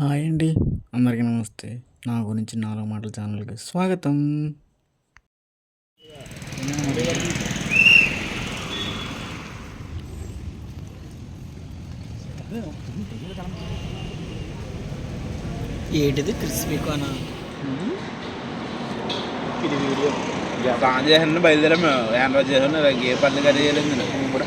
Hi అండి. అందరికీ నమస్తే. నా గురించి నాలుగు మాటల ఛానల్కి స్వాగతం. ఏంటిది? Crispy cone? ఇది వీడియో. స్నానం చేసాను బయలుదేరాం మేము ఆండ్రాయిడ్ చేసాను ఏ పనులు కర్రీ చేయలేదు నేను. కూడా.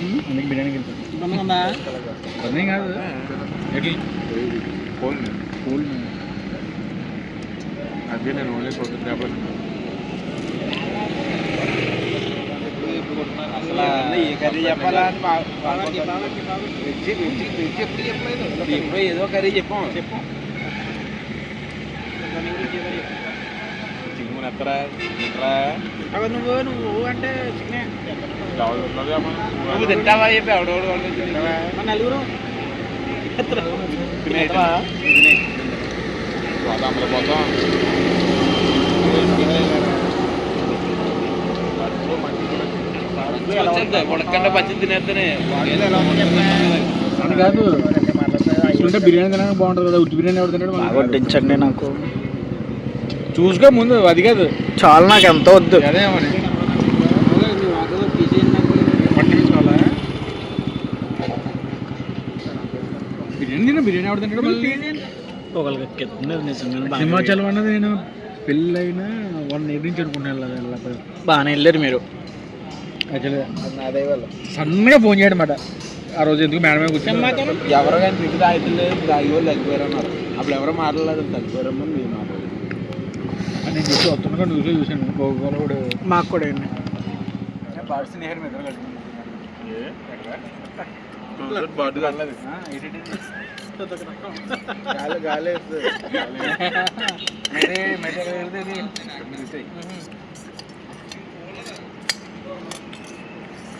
తలపేమంటారా బిర్యానీకి వెళ్తాను కాదు ఎట్లా అదే నేను ఓన్లీ చూద్దాం కాబట్టి అసలు ఏ కర్రీ చెప్పాలా ఎప్పుడు చెప్పలేదు ఎప్పుడో ఏదో కర్రీ చెప్పాం చెప్పాం చికెన్ ఎత్తరా నువ్వు నువ్వు అంటే నువ్వు తింటావా చెప్పి ఎవడెవడు నలుగురు పోతాం పోతాం ఉడకండి పచ్చి తినేద్దనే కాదు ఉంటే బిర్యానీ తినడానికి బాగుంటుంది కదా ఉట్టి బిర్యానీ ఎవరు తిన్నాడు వడ్డించండి నాకు చూసుకో ముందు అది కాదు చాలా నాకు ఎంత వద్దు అదేమని బిర్యానీ తిన్నా బిర్యానీ ఎవరు తింటాడు మళ్ళీ ఒకరికి ఎక్కేస్తుంది నిజంగా బాగా సింహాచలం అన్నది నేను పెళ్ళైనా వన్ ఇయర్ నుంచి అనుకుంటున్నాను బాగానే వెళ్ళారు మీరు. యాక్చువల్గా సన్నగా ఫోన్ చేయడం మాట ఆ రోజు ఎందుకు మేడమే కూర్చొని ఎవరో కానీ మీకు తాగుతలేదు తాగి వాళ్ళు తగ్గిపోయారు అన్నారు అప్పుడు ఎవరో మాట్లాడలేదు తగ్గిపోయారమ్మా మీరు మాట్లాడలేదు నేను చెప్పి వస్తున్నాగా న్యూస్లో చూశాను గోగోలుడు మాకు కూడా అండి పార్ట్స్ నేహర్ మీద గాలి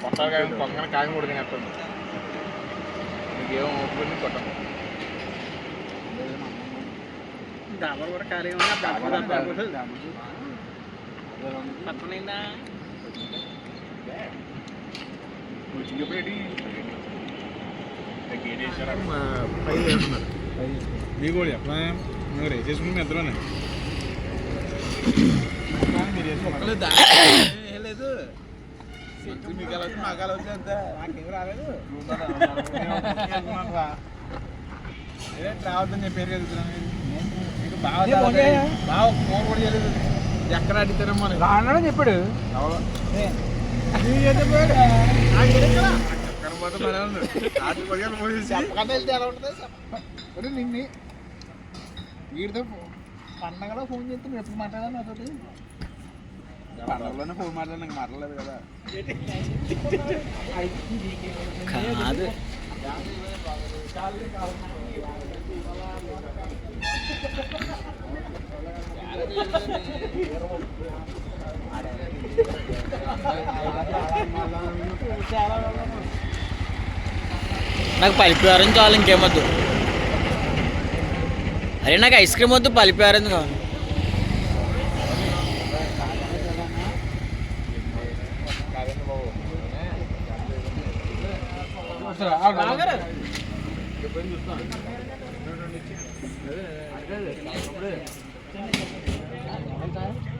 కొట్టాలి కానీ పొంగన కాగి ముడికి నెత్తుంది నీకేమో ఒప్పుకొని కొట్టం డాబర్ కూడా ఖాళీ మీ కూడా చెప్పా నువ్వు రేస్ చేసుకుని మీ ఇద్దరునే లేదు మీకు ఎలా వచ్చి మాకు ఎలా వచ్చి అంతే నాకేం రాలేదు రావద్దని చెప్పారు కదా మీకు బాగా బాగా ఫోన్ కూడా చేయలేదు ఎక్కడ అడిగితేనమ్మా రానని చెప్పాడు చెప్పకుండా వెళ్తే ఎలా ఉంటుంది చెప్పండి నిన్ను వీడితో పండగలో ఫోన్ చేస్తే నువ్వు ఎప్పుడు మాట్లాడాలి నాతోటి పండగలోనే ఫోన్ మాట్లాడి నాకు మాట్లాడలేదు కదా కాదు నాకు పల్పి ఆరెంజ్ కావాలి ఇంకేమద్దు. అరే నాకు ఐస్ క్రీమ్ వద్దు పల్పి ఆరెంజ్ కావాలి? చూస్తాను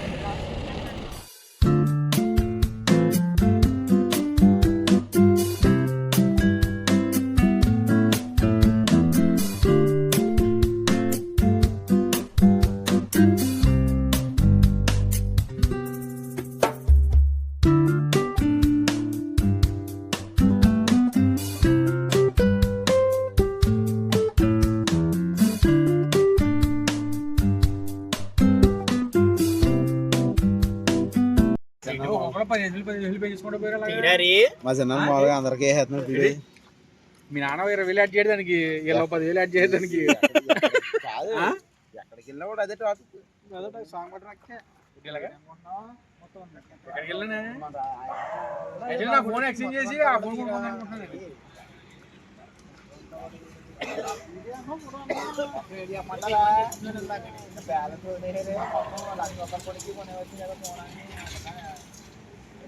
మా చిన్న మామూలుగా అందరికీ వేసేస్తున్నాడు వీడియో మీ నాన్న ఇరవై వేలు యాడ్ చేయడానికి ఇలా పదివేలు యాడ్ చేయడానికి. కాదు ఆ? ఎక్కడికి వెళ్ళినా కూడా అదే టాపిక్ ఇలాగా? ఎక్కడికి వెళ్ళానే? యాక్చువల్లీ నా ఫోన్ ఎక్స్చేంజ్ చేసి ఆ ఫోన్ కొనుక్కుందాం అనుకుంటున్నాను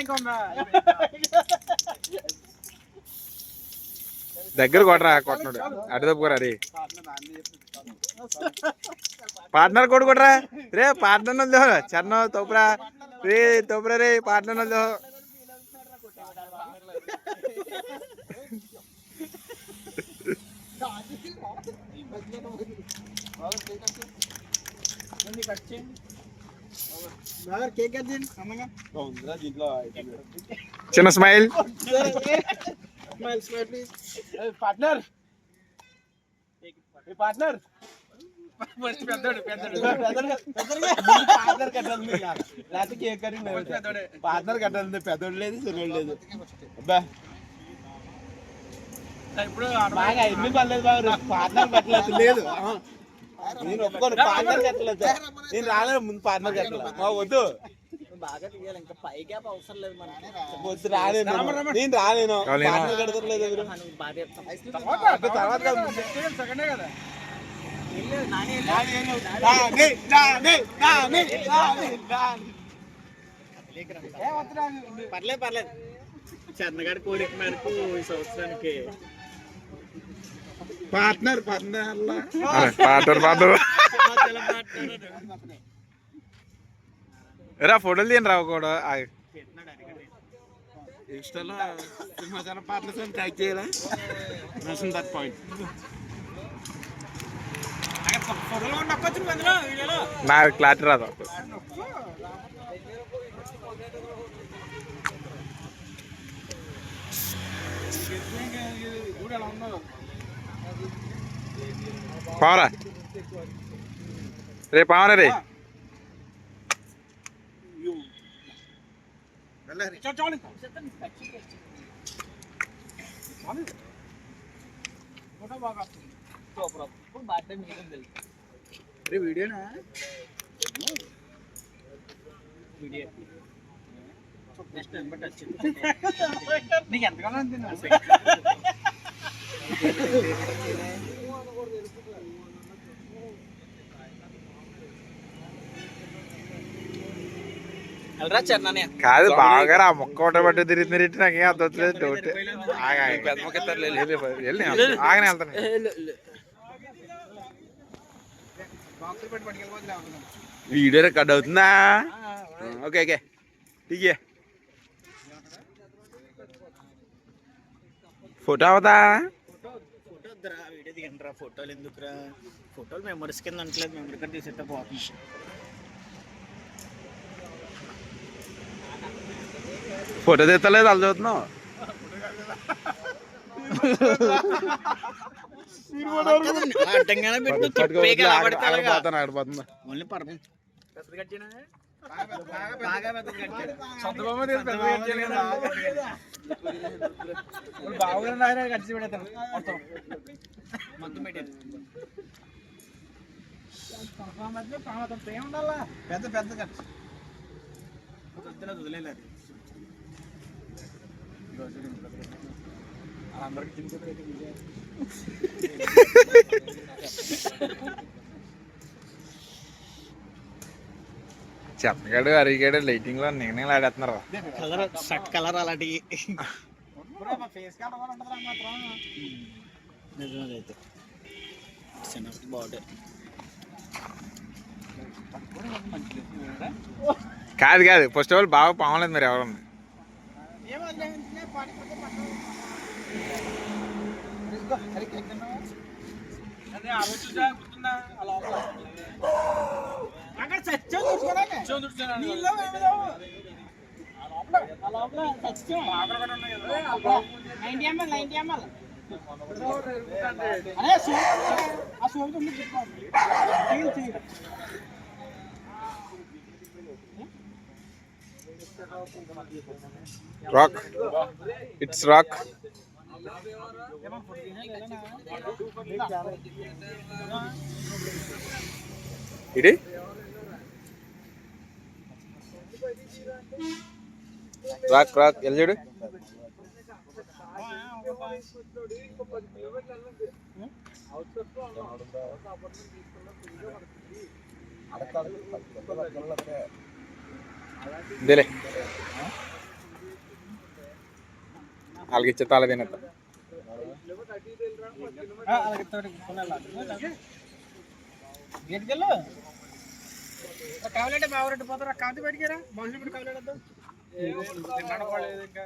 ఇంకా ఉందా దగ్గర కొట్టరా కొట్టనాడు అటు తప్పుకోరా రే పార్ట్నర్ కొడు కొట్టరా రే పార్ట్నర్ వద్దు చన్న తోపురా. రే తోపురా రే పార్ట్నర్ వద్దు చిన్న స్మైల్. పార్ట్నర్ పార్ట్నర్ పార్ట్నర్ కట్టాలి పెద్దోడు లేదు చిన్నోడు లేదు. అబ్బా. ఇప్పుడు బాగా ఎన్ని పర్లేదు బాగా పార్ట్నర్ కట్టలేదు లేదు. ఆ. నేను ఒప్పుకోను పార్ట్నర్ కట్టలేదు నేను రాలేదు ముందు పార్ట్నర్ కట్టలేదు మా వద్దు. బాగా తీయాలి ఇంకా పై గ్యాప్ అవసరం లేదు మనకి. వద్దు రాలేను నేను. రాలేను. పార్ట్నర్ కడతలేదు బాగా. తర్వాత. సెకండే కదా. పర్లేదు పర్లేదు. చంద్రగాడి కోరిక మేరకు ఈ సంవత్సరానికి పార్ట్నర్ పార్ట్నర్ పాటర్ పాటర్ రా ఫోటోలు తీయండి రా కూడా ఇన్స్టాలో సింహాచలం పార్ట్నర్స్ అని ట్యాగ్ చేయాలా? దట్ పాయింట్ ఫోటోలో నొక్కొచ్చు అందులో వీడియోలో. నా క్లారిటీ రాదు పావరా. రే పావరా రే. వీడియోనా వీడియో. నెక్స్ట్ నెంబర్ టచ్ నీకు ఎంతకాలం అంతే వెళ్ళరా చెన్నానే కాదు బాగా రా మొక్క ఒకటి పట్టు తిరిగి తిరిగి నాకేం అర్థం అవుతలేదు డౌట్ ఆగనే వెళ్తాను వీడియో రికార్డ్ అవుతుందా? Okay okay. ఠీకే ఫోటో అవుతా దిగండి ఫోటోలు ఎందుకురా? ఫోటోలు మెమరీస్ కింద అంటలేదు మెమరీ కార్డ్ తీసేస్తే పోతుంది ఫోటో తీస్తలేదు వాళ్ళు చూస్తున్నావు? అడ్డంగానే పెట్టు ఓన్లీ పర్వం పెద్ద కట్టినా బాగా పెద్ద కట్టాడు సొంత బొమ్మ తీసి పెద్ద కట్టాడు కదా ఇప్పుడు బాగుంది ఆయన కట్టి పెడతాను మొత్తం మొత్తం పెట్టారు ఏం ఉండాలా పెద్ద పెద్ద కట్టు వద్దులేదు వదిలేదు అందరికి చెప్పగాడు అరిగాడు లైటింగ్లో నేనే ఆడేస్తున్నారు కలర్ షర్ట్ కలర్ అలాంటివి. బాగుంటాయి కాదు కాదు ఫస్ట్ ఆఫ్ ఆల్ బాగా పావలేదు మరి ఎవరన్నా. అదే ఆ రోజు చూసా గుర్తుందా? ఆ లోపల నైన్టీ ఎంఎల్ నైన్టీ ఎంఎల్. అరే ఆ సోప్ రాక్. It's rock. ఇది? రాక్ రాక్ ఎల్జుడు దిలే వాళ్ళకి ఇచ్చే తాళ తినట్టు అలాగే తోటి గేట్కెళ్ళు కావాలంటే బావరెడ్డి పోతారా కాంతి బయటికి రా మనుషులు పెట్టి కావాలంటే తిన్నాడు వాళ్ళు ఇంకా